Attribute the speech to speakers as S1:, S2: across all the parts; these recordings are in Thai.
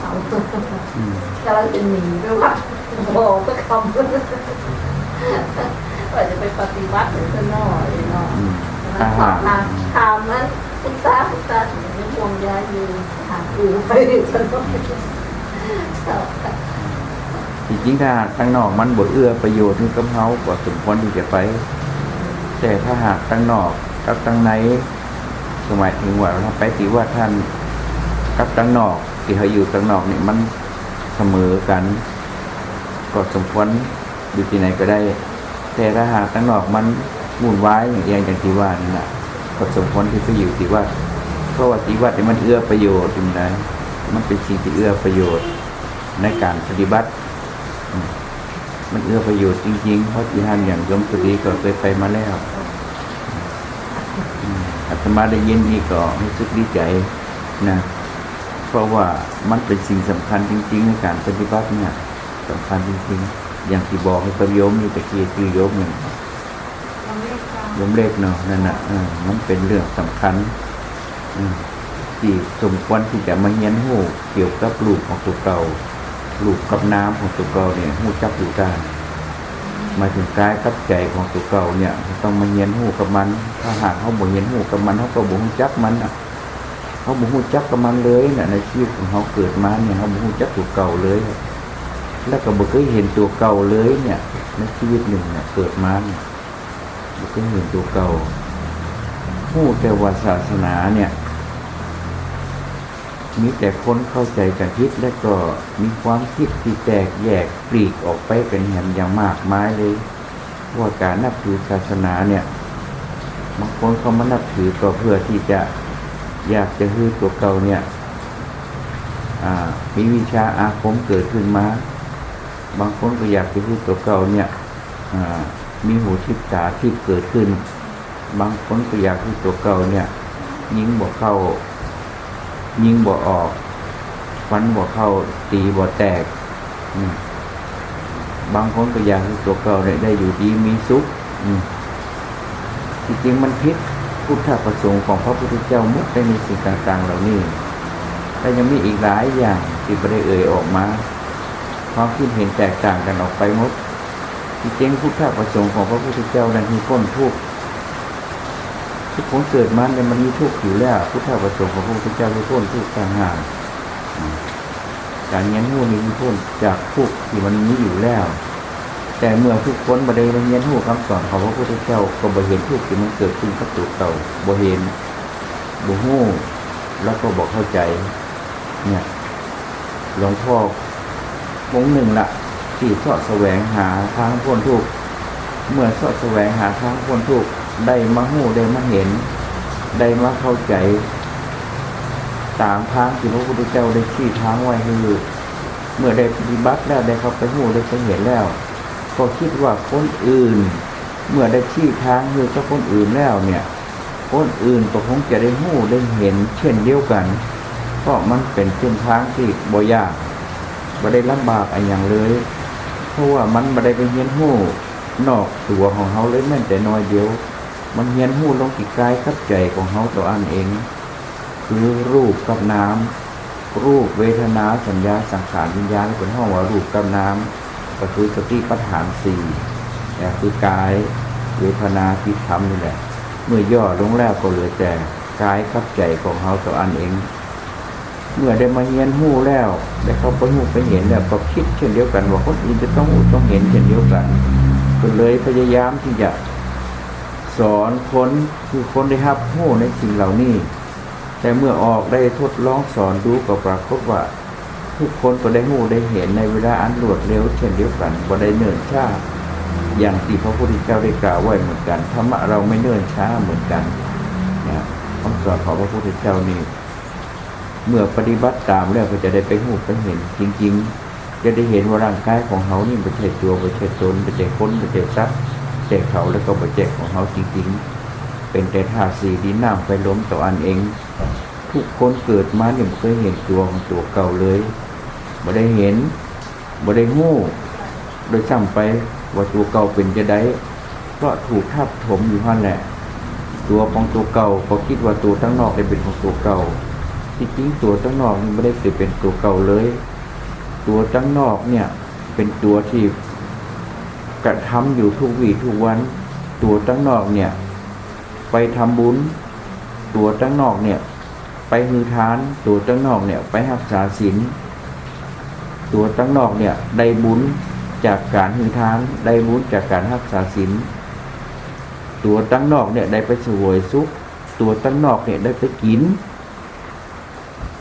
S1: เอา
S2: อืม
S1: กำลังจะหนีไปวัดบอกก็คำว่าจะไปปฏิวัติหรือจะน่อยเนาะ
S2: อืม
S1: ถา
S2: อาหาร
S1: มถามนั้นคุณตาคุณตาถึงไม่ห่วงยายอยู่ถามกูไปฉันก็ไม่รู้
S2: จริงๆถ้าหากตั้งนอกมันบ่เอื้อประโยชน์นี่กับเฮาก็สมควรที่จะไป แต่ถ้าหากตั้งนอกกับตั้งในสมัยถึงว่าเราไปติว่าท่านกับตั้งนอก ที่เขาอยู่ตั้งนอกนี่มันเสมอกัน ก็สมควรอยู่ที่ไหนก็ได้ แต่ถ้าหากตั้งนอกมันวุ่นวายอย่างอย่างที่ว่านี่นะก็สมควรที่จะอยู่ที่วัดเพราะว่าที่วัดนี่มันเอื้อประโยชน์อยู่นมันเป็นสิ่งที่เอื้อประโยชน์ในการปฏิบัติ มันเอื้อประโยชน์จริงๆ เพราะที่ท่านอย่างยมสุรีก็เคยไปมาแล้วอืมอาตมาได้ยินนี่ก็รู้สึกดีใจนะ เพราะว่ามันเป็นสิ่งสำคัญจริง ๆ ในการปฏิบัติเนี่ยสำคัญจริงๆ อย่างที่บอกให้กับโยมนี่ตะกี้คือโยมหนึ่งโยมเล็กเนาะนั่นน่ะมันเป็นเรื่องสำคัญอที่สมควรที่จะมาเรียนรู้เกี่ยวกับลูกของตัวเก่าลูกกับน้ำของตัวเก่าเนี่ยหูจักอยู่ได้หมายถึงกายกับใจของตัวเก่าเนี่ย ต้องมาเรียนหูกับมัน ถ้าหากเขาบ่เรียนหูกับมันเขาก็บ่รู้จักมันอะ เขาบ่รู้จักกับมันเลยน่ะในชีวิตของเขาเกิดมาเนี่ยเขาบ่รู้จักตัวเก่าเลย แล้วก็บ่เคยเห็นตัวเก่าเลยเนี่ย ในชีวิตหนึ่งเนี่ยเกิดมาเนี่ยบ่เคยเห็นตัวเก่าหูแต่ว่าศาสนาเนี่ยมีแต่คนเข้าใจกันผิดและก็มีความคิดที่แตกแยกปลีกออกไปเป็นแห่งอย่างมากมายเลยว่าการนับถือศาสนาเนี่ยบางคนเขามานับถือก็เพื่อที่จะ อยากจะฮือตัวเก่าเนี่ยมีวิชาอาคมเกิดขึ้นมา บางคนก็อยากจะฮือตัวเก่าเนี่ยมีหูทิพตาที่เกิดขึ้น บางคนก็อยากให้ตัวเก่าเนี่ย ยิงบอเข้า ยิงบ่ออกฟันบ่เข้าตีบ่แตก บางคนก็อยากให้ตัวเก่าได้ได้อยู่ดีมีสุขอืมจริงๆมันพิษ พุทธประสงค์ของพระพุทธเจ้ามุดในสิ่งต่างๆ เหล่านี้แต่ยังมีอีกหลายอย่างที่ไม่ได้เอ่ยออกมาความคิดเห็นแตกต่างกันออกไปหมดจริงพุทธประสงค์ของพระพุทธเจ้านั้นมีพ้นทุกข์ทุกคนเกิดมาเนี่ยมันมีทุกข์อยู่แล้ว พุทธประสงค์ของพระพุทธเจ้าคือพ้นทุกข์ต่างหากการเงี้ยนหูนี้มีพ้นจากทุกข์ที่มันมีอยู่แล้ว แต่เมื่อทุกคนบไดมาเงียนหูคำสอนของพระพุทธเจ้าก็บ่เห็นทุกข์ที่มันเกิดขึ้นกับตัวเก่าบ่เห็นบ่หูแล้วก็บอกเข้าใจ เนี่ยหลวงพ่อองหนึ่งละที่สาะแสวงหาทางพ้นทุกข์เมื่อสาะแสวงหาทางพ้นทุกข์ได้มาหูได้มาเห็น ได้มาเข้าใจ ตามทางที่พระพุทธเจ้าได้ชี้ทางไว้คือเมื่อได้ปฏิบัติแล้วได้เข้าไปหูได้ไปเห็นแล้ว ก็คิดว่าคนอื่น เมื่อได้ชี้ทางคือเจ้าคนอื่นแล้วเนี่ย คนอื่นก็คงจะได้หูได้เห็น เช่นเดียวกัน เพราะมันเป็นเส้นทางที่บ่ยากบ่ได้ลำบากอะไรอย่างเลย เพราะว่ามันบ่ได้ไปเห็นหูนอกตัวของเขาเลยแม้แต่น้อยเดียว มันเห็นหูลงที่กายกับใจของเขาตัวอันเอง คือรูปกับน้ำรูปเวทนาสัญญาสังขารวิญญาณเป็นห้องว่ารูปกับน้ำ ก็คือสติปัฏฐานสี่เนี่คือกายเวทนาที่ทำนี่แหละ เมื่อย่อลงแล้วก็เหลือแต่กายกับใจของเขาตัวอันเอง เมื่อได้มาเห็นหูแล้วได้เข้าไปหูไปเห็นแล้วก็คิดเช่นเดียวกันว่าคนอื่นจะต้องหูต้องเห็นเช่นเดียวกันก็เลยพยายามที่จะสอนคนคือคนได้รับหูในสิ่งเหล่านี้ แต่เมื่อออกได้ทดลองสอนดูก็ปรากฏว่า ทุกคนก็ได้หูได้เห็นในเวลาอันรวดเร็วเช่นเดียวกันบ่ได้เนิ่นช้าอย่างที่พระพุทธเจ้าได้กล่าวไว้เหมือนกันธรรมะเราไม่เนิ่นช้าเหมือนกันนะคำสอนของพระพุทธเจ้านี่เมื่อปฏิบัติตามแล้วก็จะได้ไปหูไปเห็น จริง ๆ จะได้เห็นว่าร่างกายของเขานี่เป็นเศษตัวเป็นเศษตนเป็นเศษคนเป็นเศษทรัพย์เศษเขาแล้วก็เป็นเศษของเขาจริง ๆ เป็นแต่ธาตุสีดินน้ำไฟล้มต่ออันเอง ทุกคนเกิดมาเนี่ยบ่เคยเห็นตัวของตัวเก่าเลย บ่ได้เห็นบ่ได้หู้โดยซ้ำไปว่าตัวเก่าเป็นจะได้เพราะถูกทับถมอยู่นั่นแหละ ตัวของตัวเก่าก็คิดว่าตัวทั้งนอกได้เป็นของตัวเก่าที่จริงตัวตั้งนอกนี่ไม่ได้เกิดเป็นตัวเก่าเลย ตัวตั้งนอกเนี่ยเป็นตัวที่กระทำอยู่ทุกวี่ทุกวัน ตัวตั้งนอกเนี่ย ไปทำบุญ ตัวตั้งนอกเนี่ย ไปฮือทาน ตัวตั้งนอกเนี่ย ไปรักษาศีล ตัวตั้งนอกเนี่ยได้บุญจากการฮือทานได้บุญจากการรักษาศีลตัวตั้งนอกเนี่ยได้ไปสวยสุขตัวตั้งนอกเนี่ยได้ไปกิน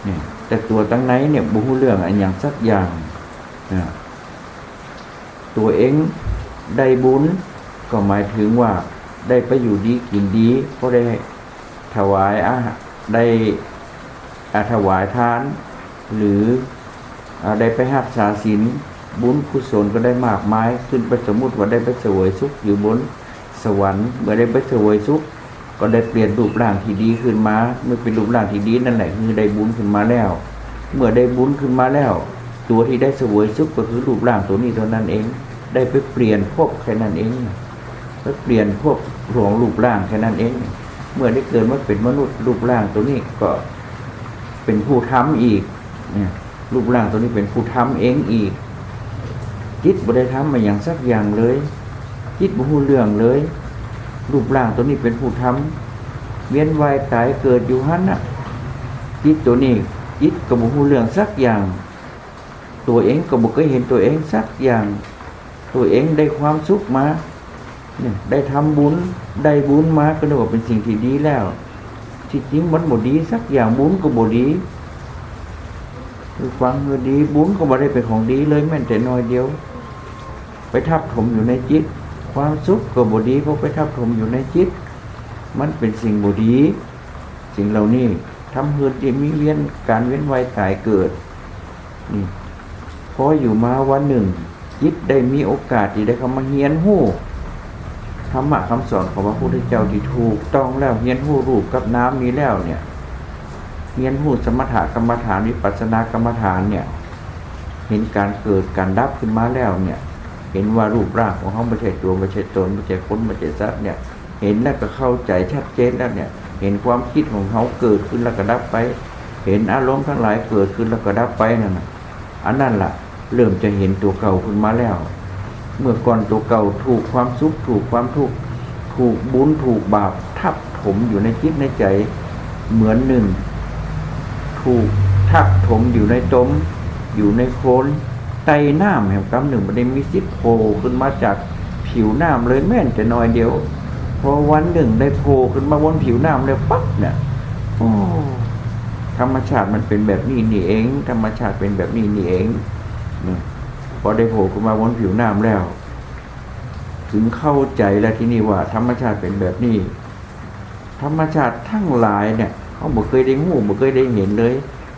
S2: เนี่ยแต่ตัวตั้งในเนี่ยบุหูเรื่องอันอย่างสักอย่างนะตัวเองได้บุญก็หมายถึงว่าได้ไปอยู่ดีกินดีเพราะได้ถวายอาหารได้อาถวายทาน หรือ ได้ไปหักษาศีลบุญกุศลก็ได้มากมายขึ้นไปสมมติว่าได้ไปเสวยสุขอยู่บนสวรรค์เมื่อได้ไปเสวยสุขก็ได้เปลี่ยนรูปร่างที่ดีขึ้นมาเมื่อเป็นรูปร่างที่ดีนั่นแหละคือได้บุญขึ้นมาแล้ว เมื่อได้บุญขึ้นมาแล้ว ตัวที่ได้เสวยสุขก็คือรูปร่างตัวนี้เท่านั้นเอง ได้ไปเปลี่ยนภพแค่นั้นเองไปเปลี่ยนภพของรูปร่างแค่นั้นเอง เมื่อได้เกิดมาเป็นมนุษย์รูปร่างตัวนี้ก็เป็นผู้ทำอีกเนี่ย รูปร่างตัวนี้เป็นผู้ทำเองอีก จิตบ่ได้ทำมาอย่างสักอย่างเลย จิตบ่ฮู้เรื่องเลย รูปร่างตัวนี้เป็นผู้ทำเวียนว่ายตายเกิดอยู่หันน่ะจิตตัวนี้จิตก็บ่ฮู้เรื่องสักอย่าง ตัวเองก็บ่เคยเห็นตัวเองสักอย่าง ตัวเองได้ความสุขมาเนี่ยได้ทำบุญได้บุญมาก็เรียกว่าเป็นสิ่งที่ดีแล้วที่จริงมันบ่ดีสักอย่างบุญก็บ่ดี ฟังก็ดีบุญก็บ่ได้เป็นของดีเลยแม้แต่น้อยเดียว ไปทับถมอยู่ในจิต ความสุขก็บ่ดีเพราะไปทับถมอยู่ในจิต มันเป็นสิ่งบ่ดี สิ่งเหล่านี้ทำให้ที่มีเวียนการเวียนวายตายเกิดนี่พออยู่มาวันหนึ่ง จิตได้มีโอกาสที่ได้เข้ามาเฮียนหู้ธรรมะคำสอนของพระพุทธเจ้าที่ถูกต้องแล้วเฮียนหู้รูปกับน้ำนี้แล้วเนี่ย เฮียนหู้สมถะกรรมฐานวิปัสสนากรรมฐานเนี่ย เห็นการเกิดการดับขึ้นมาแล้วเนี่ย เห็นว่ารูปร่างของเขาไม่ใช่ตัวไม่ใช่ตนไม่ใช่คนไม่ใช่สัตว์เนี่ย เห็นแล้วก็เข้าใจชัดเจนแล้วเนี่ย เห็นความคิดของเขาเกิดขึ้นแล้วก็ดับไป เห็นอารมณ์ทั้งหลายเกิดขึ้นแล้วก็ดับไปนั่นนะอันนั้นล่ะ เริ่มจะเห็นตัวเก่าขึ้นมาแล้ว เมื่อก่อนตัวเก่าถูกความสุขถูกความทุกข์ถูกบุญถูกบาปทับถมอยู่ในจิตในใจเหมือนหนึ่ง ถูกทับถมอยู่ในตมอยู่ในโคลนไตน้ำแห่งกำหนึ่งมันได้มีสิทธิ์โผล่ขึ้นมาจากผิวน้ำเลยแม่นแต่น้อยเดียวพอวันหนึ่งได้โผล่ขึ้นมาบนผิวน้ำเลยปั๊บเนี่ยโอ้ธรรมชาติมันเป็นแบบนี้นี่เอง ธรรมชาติเป็นแบบนี้นี่เองพอได้โผล่ขึ้นมาบนผิวน้ำแล้ว ถึงเข้าใจแล้วที่นี่ว่า ธรรมชาติเป็นแบบนี้ ธรรมชาติทั้งหลายเนี่ย เขาบอกเคยได้หูบอกเคยได้เห็นเลย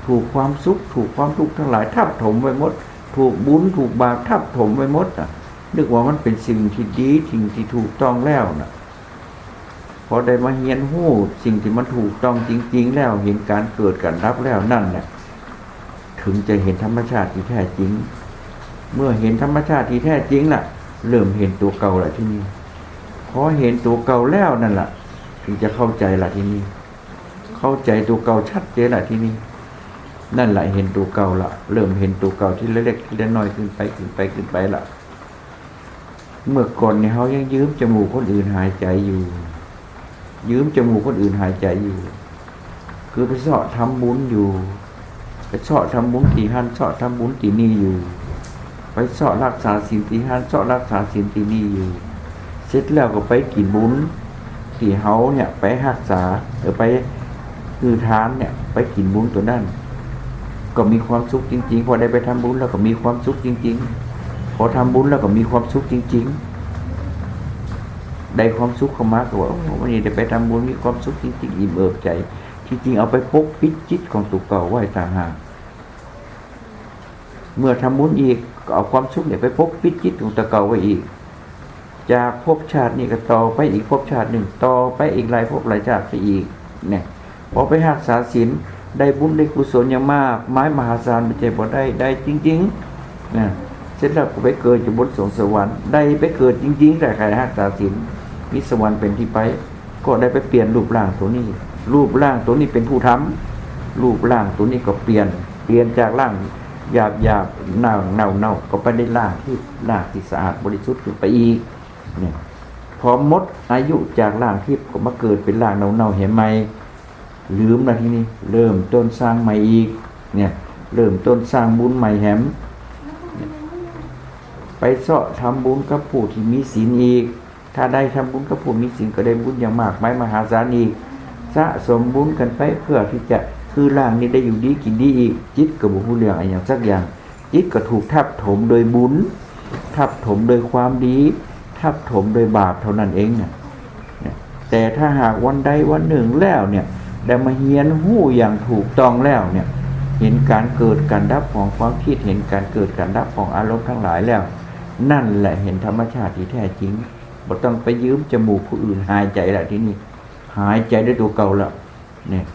S2: ถูกความสุข ถูกความทุกข์ทั้งหลายทับถมไว้หมด ถูกบุญถูกบาปทับถมไว้หมดอะนึกว่ามันเป็นสิ่งที่ดีสิ่งที่ถูกต้องแล้วน่ะพอได้มาเฮียนหู้สิ่งที่มันถูกต้องจริง ๆ แล้วเห็นการเกิดการรับแล้วนั่นแหละถึงจะเห็นธรรมชาติที่แท้จริง เมื่อเห็นธรรมชาติที่แท้จริงล่ะ เริ่มเห็นตัวเก่าละที่นี่พอเห็นตัวเก่าแล้วนั่นล่ะถึงจะเข้าใจละที่นี่ เข้าใจตัวเก่าชัดเจนละที่นี่นั่นแหละเห็นตัวเก่าละเริ่มเห็นตัวเก่าที่เล็กๆที่น้อยขึ้นไปขึ้นไปขึ้นไปละเมื่อก่อนเนี่ยเขายังยืมจมูกคนอื่นหายใจอยู่ ยืมจมูกคนอื่นหายใจอยู่ คือไปเสาะทำบุญอยู่ไปเสาะทำบุญตีหันเสาะทำบุญตีนี่อยู่ ไปเสาะรักษาศีลตีหันเสาะรักษาศีลตีนี่อยู่ เสร็จแล้วก็ไปกินบุญที่เฮาเนี่ยไปรักษาหรือไป คือทานเนี่ย ไปกินบุญตัวนั้นก็มีความสุขจริง ๆ พอได้ไปทำบุญแล้วก็มีความสุขจริง ๆ พอทำบุญแล้วก็มีความสุขจริง ๆ ได้ความสุขเข้ามาก็ว่าโอ้วันนี้ได้ไปทำบุญมีความสุขจริงๆอิ่มเอิบใจ ที่จริงเอาไปปกปิดจิตของตัวเก่าไว้ต่างหากเมื่อทำบุญอีกก็เอาความสุขเนี่ยไปปกปิดจิตของตัวเก่าไว้อีก จากภพชาตินี่ก็ต่อไปอีกภพชาติหนึ่งต่อไปอีกหลายภพหลายชาติไปอีกเนี่ย พอไปหักษาศีลได้บุญได้กุศลอย่างมาก ไม้มหาศาลไม่ใช่บ่ได้ได้จริงๆนะเสร็จแล้วก็ไปเกิดอยู่บนสวงสวรรค์ได้ไปเกิดจริง ๆ แต่ใครหักษาศีลมีสวรรค์เป็นที่ไป ก็ได้ไปเปลี่ยนรูปร่างตัวนี้ รูปร่างตัวนี้เป็นผู้ทำรูปร่างตัวนี้ก็เปลี่ยน เปลี่ยนจากร่างหยาบหยาบเน่าเน่าเน่าก็ไปได้ร่างที่ร่างที่สะอาดบริสุทธิ์ขึ้นไปอีกเนี่ยพอมดอายุจากร่างที่ก็มาเกิดเป็นร่างเน่าเน่าเห็นไหม ลืมแล้วทีนี้เริ่มต้นสร้างใหม่อีกเนี่ยเริ่มต้นสร้างบุญใหม่แหมไปเสาะทำบุญกับผู้ที่มีศีลอีก ถ้าได้ทำบุญกับผู้มีศีลก็ได้บุญอย่างมากมายมหาศาลอีกสะสมบุญกันไปเพื่อที่จะคือร่างนี้ได้อยู่ดีกินดีอีก จิตกับบุญเรื่องอะไรอย่างสักอย่าง จิตก็ถูกทับถมโดยบุญ ทับถมโดยความดี ทับถมโดยบาปเท่านั้นเองเนี่ยแต่ถ้าหากวันใดวันหนึ่งแล้วเนี่ย ได้มาเฮียนหู้อย่างถูกต้องแล้วเนี่ย เห็นการเกิดการดับของความคิดเห็นการเกิดการดับของอารมณ์ทั้งหลายแล้ว นั่นแหละเห็นธรรมชาติที่แท้จริงบ่ต้องไปยืมจมูกผู้อื่นหายใจละที่นี่หายใจด้วยตัวเก่าละเนี่ย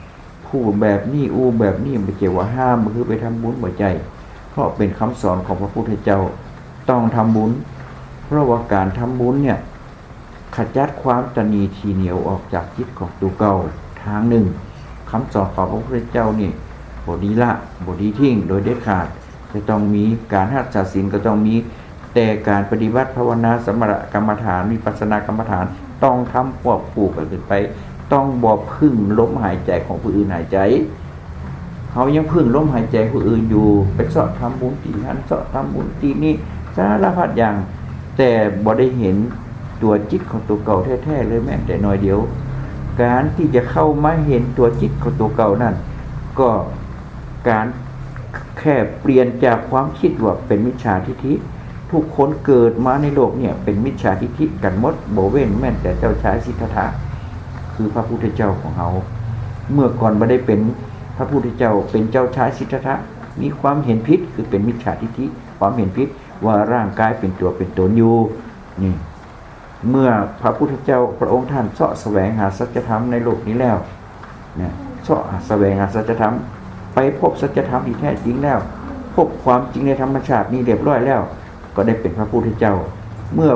S2: พูดแบบนี้อู้แบบนี้ไม่เกี่ยวว่าห้ามมันคือไปทำบุญหัวใจ เพราะเป็นคำสอนของพระพุทธเจ้าต้องทำบุญ เพราะว่าการทำบุญเนี่ยขจัดความตนีทีเหนียวออกจากจิตของตัวเก่า ทางหนึ่งคำสอนของพระพุทธเจ้านี่บทดีละบทดีทิ้งโดยเด็ดขาดจะต้องมีการหัดศาสินก็ต้องมีแต่การปฏิบัติภาวนาสมถกรรมฐานวิปัสสนากรรมฐานต้องทำควบคู่กันขึ้นไป ต้องบอพึ่งล้มหายใจของผู้อื่นหายใจเขายังพึ่งล้มหายใจผู้อื่นอยู่ไปเสาะทำบุญตีนั้นเสาะทำบุญตีนี้สารพัดอย่าง แต่บ่ได้เห็นตัวจิตของตัวเก่าแท้ๆเลยแม้แต่น้อยเดียว การที่จะเข้ามาเห็นตัวจิตของตัวเก่านั่น ก็การแค่เปลี่ยนจากความคิดว่าเป็นมิจฉาทิฏฐิทุกคนเกิดมาในโลกเนี่ยเป็นมิจฉาทิฏฐิกันหมดโบเวนแม่นแต่เจ้าชายสิทธัตถะคือพระพุทธเจ้าของเขา เมื่อก่อนไม่ได้เป็นพระพุทธเจ้าเป็นเจ้าชายสิทธัตถะมีความเห็นผิดคือเป็นมิจฉาทิฏฐิความเห็นผิดว่าร่างกายเป็นตัวเป็นตนอยู่นี่ เมื่อพระพุทธเจ้าพระองค์ท่านเสาะแสวงหาสัจธรรมในโลกนี้แล้วเนี่ยเสาะแสวงหาสัจธรรม ไปพบสัจธรรมที่แท้จริงแล้ว พบความจริงในธรรมชาตินี้เรียบร้อยแล้ว ก็ได้เป็นพระพุทธเจ้า เมื่อ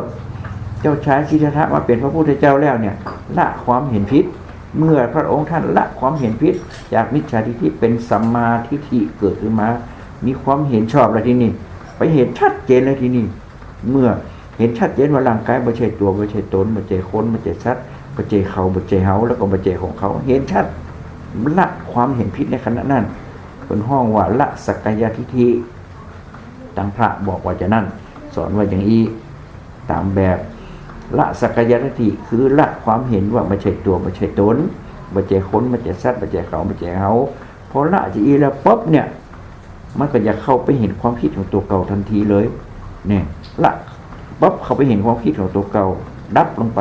S2: เจ้าชายสิทธัตถะมาเป็นพระพุทธเจ้าแล้วเนี่ยละความเห็นผิดเมื่อพระองค์ท่านละความเห็นผิดจากมิจฉาทิฏฐิเป็นสัมมาทิฏฐิเกิดขึ้นมา มีความเห็นชอบแล้วที่นี่ไปเห็นชัดเจนเลยที่นี่เมื่อ เห็นชัดเจนว่าร่างกายไม่ใช่ตัวไม่ใช่ตนไม่ใช่คนไม่ใช่สัตว์ไม่ใช่เขาไม่ใช่เฮาแล้วก็ไม่ใช่ของเขา เห็นชัดละความเห็นผิดในขณะนั้นเป็นห้องว่าละสักกายทิฏฐิตังพระบอกว่าจะนั่น สอนว่าอย่างนี้ตามแบบละสักกายทิฏฐิคือละความเห็นว่าไม่ใช่ตัวไม่ใช่ตนไม่ใช่คนไม่ใช่สัตว์ไม่ใช่เขาไม่ใช่เขาพอละจะอีแล้วปุ๊บเนี่ยมันก็จะเข้าไปเห็นความคิดของตัวเก่าทันทีเลยเนี่ยละ ปั๊บเขาไปเห็นความคิดของตัวเก่า ดับลงไป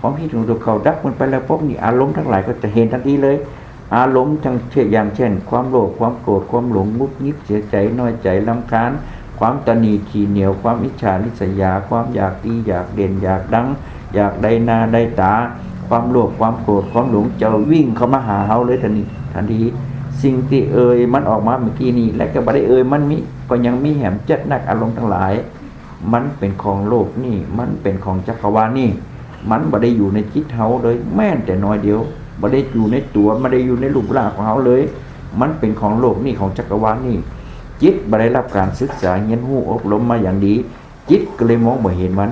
S2: ความคิดของตัวเก่าดับลงไปแล้วปุ๊บนี่อารมณ์ทั้งหลายก็จะเห็นทันทีเลย อารมณ์ทั้งเช่นอย่างเช่น ความโลภความโกรธความหลงมุดยิดเสียใจน้อยใจลำคาญความตนีขีเหนียวความอิจฉาริษยา ความอยากดีอยากเด่นอยากดัง อยากได้นาได้ตา ความโลภความโกรธความหลงจะวิ่งเข้ามาหาเฮาเลยทันทีทันทีสิ่งที่เอ่ยมันออกมาเมื่อกี้นี้และก็บ่ได้เอ่ยมันมีก็ยังมีแหมเจ็ดนักอารมณ์ทั้งหลาย มันเป็นของโลกนี่ มันเป็นของจักรวาลนี่ มันบ่ได้อยู่ในจิตเฮาเลย แม้แต่น้อยเดียวบ่ได้อยู่ในตัวบ่ได้อยู่ในรูปร่างของเฮาเลย มันเป็นของโลกนี่ของจักรวาลนี่ จิตบ่ได้รับการศึกษาเรียนรู้อบรมมาอย่างดี จิตก็เลยมองบ่เห็นมัน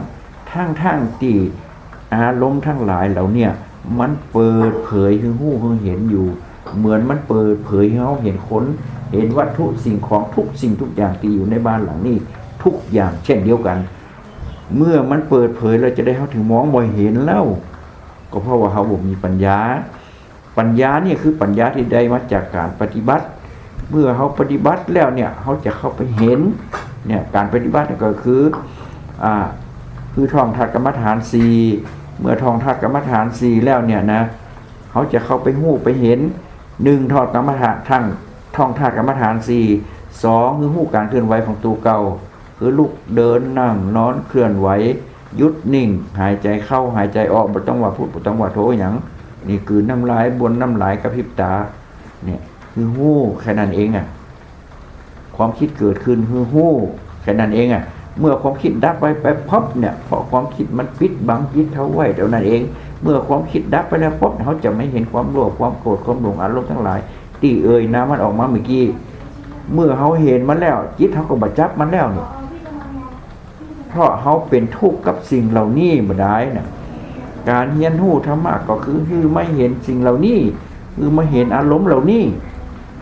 S2: ทั้งทั้งๆที่อารมณ์ทั้งหลายเหล่าเนี่ยมันเปิดเผยให้หู้ให้เห็นอยู่ เหมือนมันเปิดเผยให้เขาเห็นคนเห็นวัตถุสิ่งของทุกสิ่งทุกอย่างที่อยู่ในบ้านหลังนี้ ทุกอย่างเช่นเดียวกัน เมื่อมันเปิดเผยเราจะได้เข้าถึงมองบ่เห็นแล้ว ก็เพราะว่าเขาบ่มีปัญญา ปัญญาเนี่ยคือปัญญาที่ได้มาจากการปฏิบัติ เมื่อเขาปฏิบัติแล้วเนี่ยเขาจะเข้าไปเห็นเนี่ยการปฏิบัติก็คืออ่าคือท่องทัดกรรมฐานสี่เมื่อท่องทัดกรรมฐานสี่แล้วเนี่ยนะเขาจะเข้าไปหู้ไปเห็นหนึ่งทอดกรรมฐานทั้งท่องทัดกรรมฐานสี่สองคือหู้การเคลื่อนไหวของตัวเก่า คือลุกเดินนั่งนอนเคลื่อนไหวหยุดนิ่ง หายใจเข้าหายใจออกบ่ต้องว่าพูดบ่ต้องว่าโทอย่างนี่คือน้ำลายบนน้ำลายกระพริบตาเนี่ยคือหู้แค่นั้นเองอะความคิดเกิดขึ้นคือหู้แค่นั้นเองอะเมื่อความคิดดับไปไปพบเนี่ยเพราะความคิดมันปิดบังจิตเขาไว้เท่านั้นเอง เมื่อความคิดดับไปแล้วพบเขาจะไม่เห็นความโลภความโกรธความหลงอารมณ์ทั้งหลายทตีเอ่ยน้ำมันออกมาเมื่อกี้เมื่อเขาเห็นมันแล้วจิตเขาก็บัจับมันแล้วเนี่ย เพราะเขาเป็นทุกข์กับสิ่งเหล่านี้บ่ได้นะการเฮียนหู้ธรรมะก็คือคือไม่เห็นสิ่งเหล่านี้ คือมาเห็นอารมณ์เหล่านี้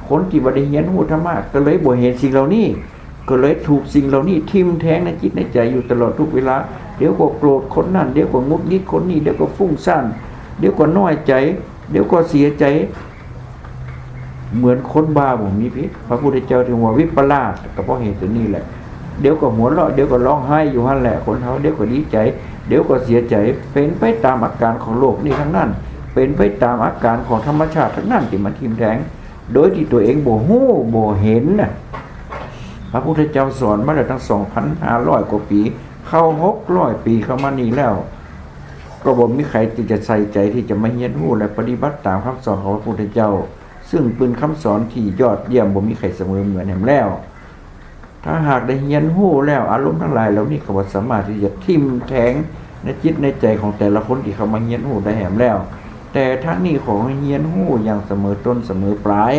S2: คนที่บ่ได้เฮียนหู้ธรรมะก็เลยบ่เห็นสิ่งเหล่านี้ ก็เลยถูกสิ่งเหล่านี้ทิ่มแทงในจิตในใจอยู่ตลอดทุกเวลาเดี๋ยวก็โกรธคนนั่นเดี๋ยวก็งุดงิดคนนี้เดี๋ยวก็ฟุ้งซ่านเดี๋ยวก็น้อยใจ เดี๋ยวก็เสียใจ เหมือนคนบ้าผมมีพิษพระพุทธเจ้าถึงว่าวิปลาสก็เพราะเหตุนี้แหละ เดี๋ยวก็หัวเราะเดี๋ยวก็ร้องไห้อยู่หั่นแหละคนเขาเดี๋ยวก็ดีใจ เดี๋ยวก็เสียใจ เป็นไปตามอาการของโลกนี่ทั้งนั้น เป็นไปตามอาการของธรรมชาติทั้งนั้นที่มันทิมแทงโดยที่ตัวเองบ่ฮู้บ่เห็นน่ะพระพุทธเจ้าสอนมาแล้วตั้ง2,500กว่าปี เข้า600ปีเข้ามานี่แล้ว ก็บ่มีใครที่จะใส่ใจที่จะมาเรียนรู้และปฏิบัติตามคำสอนของพระพุทธเจ้า ซึ่งเป็นคำสอนที่ยอดเยี่ยมบ่มีใครเสมอเหมือนแหมแล้ว ถ้าหากได้เรียนรู้แล้วอารมณ์ทั้งหลายเหล่านี้ก็บ่สามารถที่จะทิ่มแทงในจิตในใจของแต่ละคนที่เขามาเรียนรู้ได้แหมแล้ว แต่ทั้งนี้ของเรียนรู้อย่างเสมอต้นเสมอปลาย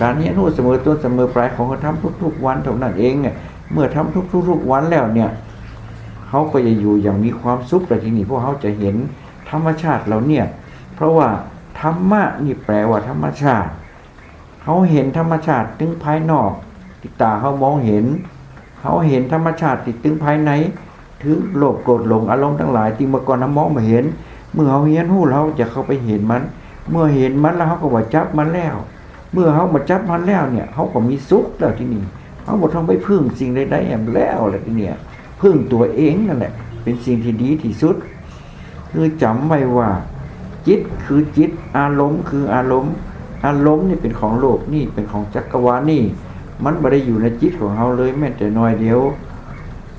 S2: การเรียนรู้เสมอต้นเสมอปลายของเขาทำทุกๆวันเท่านั้นเองเนี่ยเมื่อทำทุกๆวันแล้วเนี่ยเขาก็จะอยู่อย่างมีความสุขแต่ทีนี้พวกเขาจะเห็นธรรมชาติเราเนี่ย เพราะว่าธรรมะนี่แปลว่าธรรมชาติเขาเห็นธรรมชาติตึงภายนอก ที่ตาเขามองเห็นเขาเห็นธรรมชาติที่ตึงภายในถึงโลภโกรธหลงอารมณ์ทั้งหลายที่เมื่อก่อนน้ำมองม่เห็น เมื่อเขาเห็นหูเราจะเข้าไปเห็นมัน เมื่อเห็นมันแล้วเขาก็ว่าจับมันแล้ว เมื่อเขามาจับมันแล้วเนี่ยเขาก็มีสุขแล้วที่นี่เขาบอกต้องไปพึ่งสิ่งใดๆแอมแล้วอะไรที่เนี่ยพึ่งตัวเองนั่นแหละ เป็นสิ่งที่ดีที่สุด คือจำไว้ว่า จิตคือจิตอารมณ์คืออารมณ์ อารมณ์นี่เป็นของโลกนี่เป็นของจักรวาลนี่ มันไม่ได้อยู่ในจิตของเราเลยแม้แต่น้อยเดียว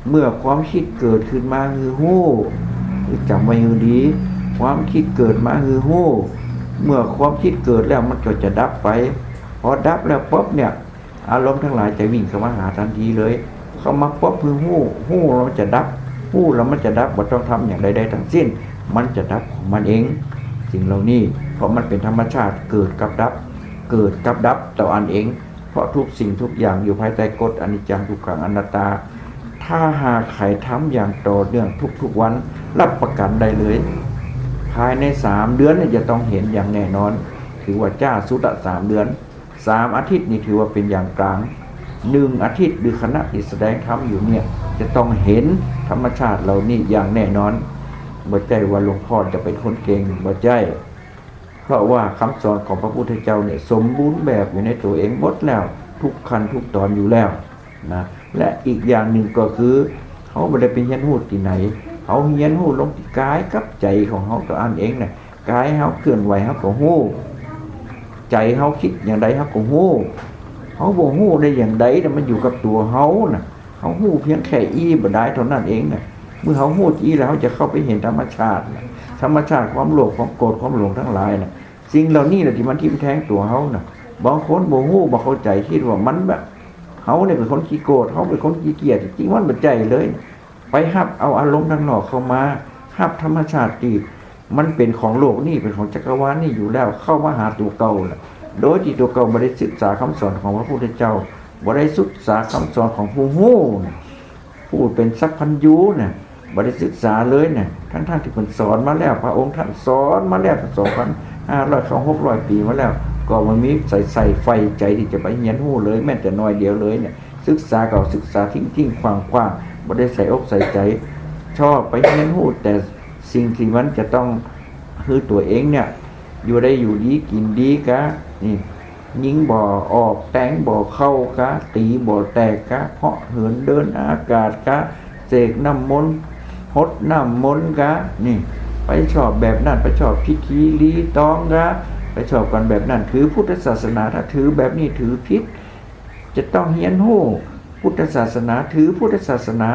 S2: เมื่อความคิดเกิดขึ้นมาคือหู้จำไว้ให้ดี ความคิดเกิดมาคือหู้ เมื่อความคิดเกิดแล้วมันก็จะดับไป พอดับแล้วปุ๊บเนี่ย อารมณ์ทั้งหลายจะวิ่งเข้ามาหาทันทีเลย เข้ามาปุ๊บคือหู้หู้แล้วมันจะดับหู้แล้วมันจะดับบ่ต้องทำอย่างใดๆทั้งสิ้น มันจะดับของมันเอง สิ่งเหล่านี้เพราะมันเป็นธรรมชาติเกิดกับดับ เกิดกับดับต่ออันเอง ราะทุกสิ่งทุกอย่างอยู่ภายใต้กฎอนิจจังทุกขังอนัตตา ถ้าหากใครทำอย่างต่อเนื่องทุกๆวันรับประกันได้เลย ภายในสามเดือนเนี่ยจะต้องเห็นอย่างแน่นอน ถือว่าจ้าสุดะสามเดือนสามอาทิตย์นี่ถือว่าเป็นอย่างกลางหนึ่งอาทิตย์หรือคณะที่แสดงธรรมอยู่เนี่ยจะต้องเห็นธรรมชาติเหล่านี้อย่างแน่นอนบ่ใจว่าหลวงพ่อจะเป็นคนเก่งบ่ใจ เพราะว่าคำสอนของพระพุทธเจ้าเนี่ยสมบูรณ์แบบอยู่ในตัวเองหมดแล้ว ทุกคันทุกตอนอยู่แล้วนะและอีกอย่างหนึ่งก็คือ เขาไม่ได้เป็นเฮียนหูดที่ไหน เขาเฮียนหูดลงที่กายกับใจของเขาตัวอันเองเนี่ยกายเขาเคลื่อนไหวเขาก็หู้ใจเขาคิดอย่างใดเขาก็หู้เขาบ่หู้ได้อย่างใดแต่มันอยู่กับตัวเขาน่ะเขาหู้เพียงแค่อีบ่ได้เท่านั้นเองน่ะเมื่อเขาหู้อีแล้วเขาจะเข้าไปเห็นธรรมชาติน่ะธรรมชาติความโลภความโกรธความหลงทั้งหลายน่ะ สิ่งเหล่านี้แหละที่มันทิ่มแทงตัวเขาน่ะบางคนบ่ฮู้บ่เข้าใจคิดว่ามันแบบเขาเนี่ยเป็นคนขี้โกรธเขาเป็นคนขี้เกียจจริงมันบ่ใจเลย ไปฮับเอาอารมณ์ทางนอกเข้ามาฮับธรรมชาติที่มันเป็นของโลกนี่เป็นของจักรวาลนี่อยู่แล้วเข้ามาหาตัวเก่าแหละโดยที่ตัวเก่าบ่ได้ศึกษาคำสอนของพระพุทธเจ้าบ่ได้ศึกษาคำสอนของผู้ฮู้นะผู้เป็นสัพพัญญูน่ะบ่ได้ศึกษาเลยน่ะทั้งๆที่เพิ่นสอนมาแล้วพระองค์ท่านสอนมาแล้วสองพัน ห้าร้อยสองหกร้อยปีมาแล้ว ก็มันมีใส่ใส่ไฟใจที่จะไปเรียนหู้เลย แม้แต่น้อยเดียวเลยเนี่ย ศึกษาเก่าศึกษาทิ้งทิ้งควางควางไม่ได้ใส่อกใส่ใจ ชอบไปเรียนหู้แต่สิ่งที่มันจะต้องคือตัวเองเนี่ย อยู่ได้อยู่ดีกินดีกะนี่ยิงบ่อออกแตงบ่อเข้ากะตีบ่อแตกกะเพาะเหินเดินอากาศกะเสกน้ำมนต์หดน้ำมนต์กะนี่ ไปชอบแบบนั้นไปชอบพิธีลีตองกะไปชอบกันแบบนั้นถือพุทธศาสนาถ้าถือแบบนี้ถือพิษจะต้องเฮียนหู้พุทธศาสนาถือพุทธศาสนา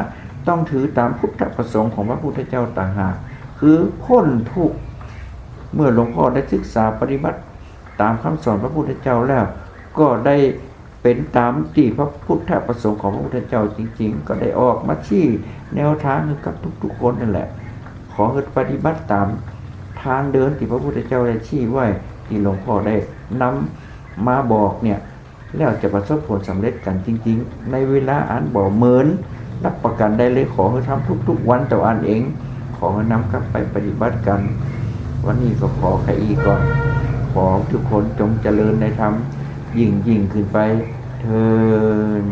S2: ต้องถือตามพุทธประสงค์ของพระพุทธเจ้าต่างหากคือพ้นทุกข์เมื่อหลวงพ่อได้ศึกษาปฏิบัติตามคำสอนพระพุทธเจ้าแล้ว ก็ได้เป็นตามที่พระพุทธประสงค์ของพระพุทธเจ้าจริง ๆ ก็ได้ออกมาชี้แนวทางให้กับทุกๆคนนั่นแหละ ขอให้ปฏิบัติตามทางเดินที่พระพุทธเจ้าได้ชี้ไว้ที่หลวงพ่อได้นำมาบอกเนี่ยแล้วจะประสบผลสำเร็จกันจริง ๆ ในเวลาอ่านบอกเหมือนรับประกันได้เลยขอให้ทำทุก ๆ วันต่ออ่านเอง ขอให้นำกลับไปปฏิบัติกัน วันนี้ก็ขอใครอีกก่อน ขอทุกคนจงเจริญในธรรมยิ่งยิ่งขึ้นไปเทิน